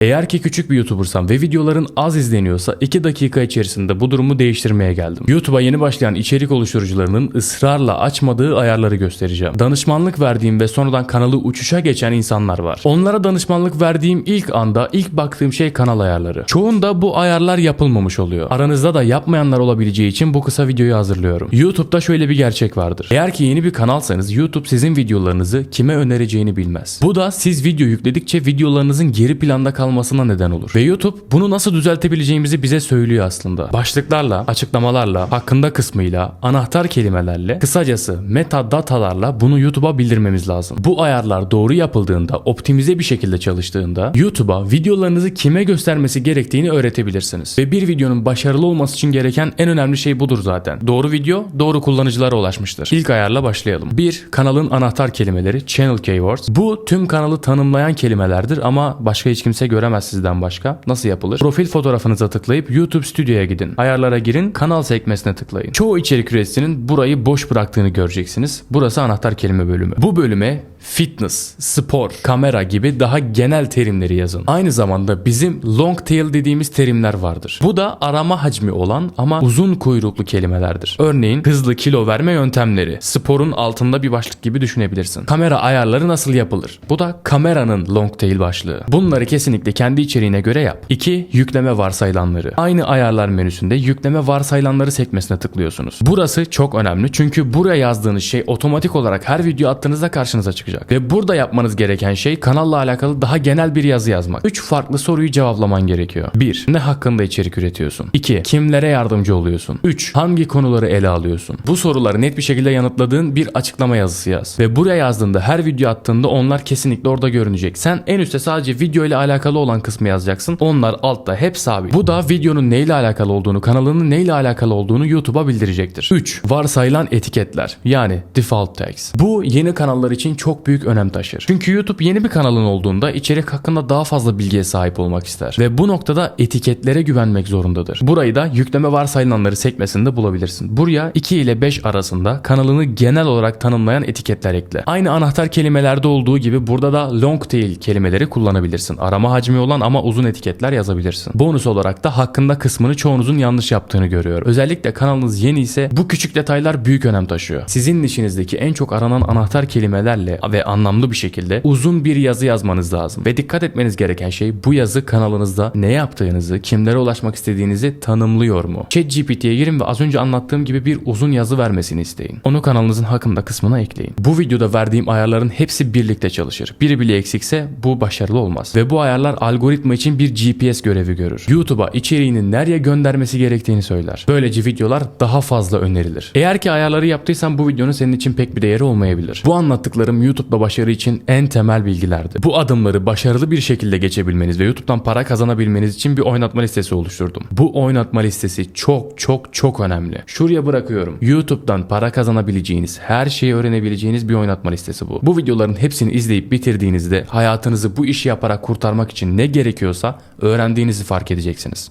Eğer ki küçük bir YouTubersam ve videoların az izleniyorsa 2 dakika içerisinde bu durumu değiştirmeye geldim. YouTube'a yeni başlayan içerik oluşturucularının ısrarla açmadığı ayarları göstereceğim. Danışmanlık verdiğim ve sonradan kanalı uçuşa geçen insanlar var. Onlara danışmanlık verdiğim ilk anda ilk baktığım şey kanal ayarları. Çoğunda bu ayarlar yapılmamış oluyor. Aranızda da yapmayanlar olabileceği için bu kısa videoyu hazırlıyorum. YouTube'da şöyle bir gerçek vardır. Eğer ki yeni bir kanalsanız YouTube sizin videolarınızı kime önereceğini bilmez. Bu da siz video yükledikçe videolarınızın geri planda kalmasına neden olur. Ve YouTube bunu nasıl düzeltebileceğimizi bize söylüyor aslında. Başlıklarla, açıklamalarla, hakkında kısmıyla, anahtar kelimelerle, kısacası metadatalarla bunu YouTube'a bildirmemiz lazım. Bu ayarlar doğru yapıldığında, optimize bir şekilde çalıştığında YouTube'a videolarınızı kime göstermesi gerektiğini öğretebilirsiniz. Ve bir videonun başarılı olması için gereken en önemli şey budur zaten. Doğru video doğru kullanıcılara ulaşmıştır. İlk ayarla başlayalım. 1. Kanalın anahtar kelimeleri channel keywords. Bu tüm kanalı tanımlayan kelimelerdir ama başka hiç kimse göremez sizden başka. Nasıl yapılır? Profil fotoğrafınıza tıklayıp YouTube Studio'ya gidin. Ayarlara girin, kanal sekmesine tıklayın. Çoğu içerik üreticinin burayı boş bıraktığını göreceksiniz. Burası anahtar kelime bölümü. Bu bölüme fitness, spor, kamera gibi daha genel terimleri yazın. Aynı zamanda bizim long tail dediğimiz terimler vardır. Bu da arama hacmi olan ama uzun kuyruklu kelimelerdir. Örneğin hızlı kilo verme yöntemleri. Sporun altında bir başlık gibi düşünebilirsin. Kamera ayarları nasıl yapılır? Bu da kameranın long tail başlığı. Bunları kesinlikle kendi içeriğine göre yap. 2. Yükleme varsayılanları. Aynı ayarlar menüsünde yükleme varsayılanları sekmesine tıklıyorsunuz. Burası çok önemli çünkü buraya yazdığınız şey otomatik olarak her video attığınızda karşınıza çıkacak. Ve burada yapmanız gereken şey kanalla alakalı daha genel bir yazı yazmak. 3 farklı soruyu cevaplaman gerekiyor. 1. Ne hakkında içerik üretiyorsun? 2. Kimlere yardımcı oluyorsun? 3. Hangi konuları ele alıyorsun? Bu soruları net bir şekilde yanıtladığın bir açıklama yazısı yaz. Ve buraya yazdığında her video attığında onlar kesinlikle orada görünecek. Sen en üstte sadece video ile alakalı olan kısmı yazacaksın. Onlar altta hep sabit. Bu da videonun neyle alakalı olduğunu, kanalının neyle alakalı olduğunu YouTube'a bildirecektir. 3. Varsayılan etiketler yani default tags. Bu yeni kanallar için çok büyük önem taşır. Çünkü YouTube yeni bir kanalın olduğunda içerik hakkında daha fazla bilgiye sahip olmak ister. Ve bu noktada etiketlere güvenmek zorundadır. Burayı da yükleme varsayılanları sekmesinde bulabilirsin. Buraya 2 ile 5 arasında kanalını genel olarak tanımlayan etiketler ekle. Aynı anahtar kelimelerde olduğu gibi burada da long tail kelimeleri kullanabilirsin. Arama hacmi olan ama uzun etiketler yazabilirsin. Bonus olarak da hakkında kısmını çoğunuzun yanlış yaptığını görüyorum. Özellikle kanalınız yeni ise bu küçük detaylar büyük önem taşıyor. Sizin işinizdeki en çok aranan anahtar kelimelerle ve anlamlı bir şekilde uzun bir yazı yazmanız lazım. Ve dikkat etmeniz gereken şey bu yazı kanalınızda ne yaptığınızı, kimlere ulaşmak istediğinizi tanımlıyor mu? ChatGPT'ye girin ve az önce anlattığım gibi bir uzun yazı vermesini isteyin. Onu kanalınızın hakkında kısmına ekleyin. Bu videoda verdiğim ayarların hepsi birlikte çalışır. Biri bile eksikse bu başarılı olmaz. Ve bu ayarlar algoritma için bir GPS görevi görür. YouTube'a içeriğini nereye göndermesi gerektiğini söyler. Böylece videolar daha fazla önerilir. Eğer ki ayarları yaptıysan bu videonun senin için pek bir değeri olmayabilir. Bu anlattıklarım YouTube'da başarı için en temel bilgilerdi. Bu adımları başarılı bir şekilde geçebilmeniz ve YouTube'dan para kazanabilmeniz için bir oynatma listesi oluşturdum. Bu oynatma listesi çok çok çok önemli. Şuraya bırakıyorum. YouTube'dan para kazanabileceğiniz, her şeyi öğrenebileceğiniz bir oynatma listesi bu. Bu videoların hepsini izleyip bitirdiğinizde hayatınızı bu işi yaparak kurtarmak için ne gerekiyorsa öğrendiğinizi fark edeceksiniz.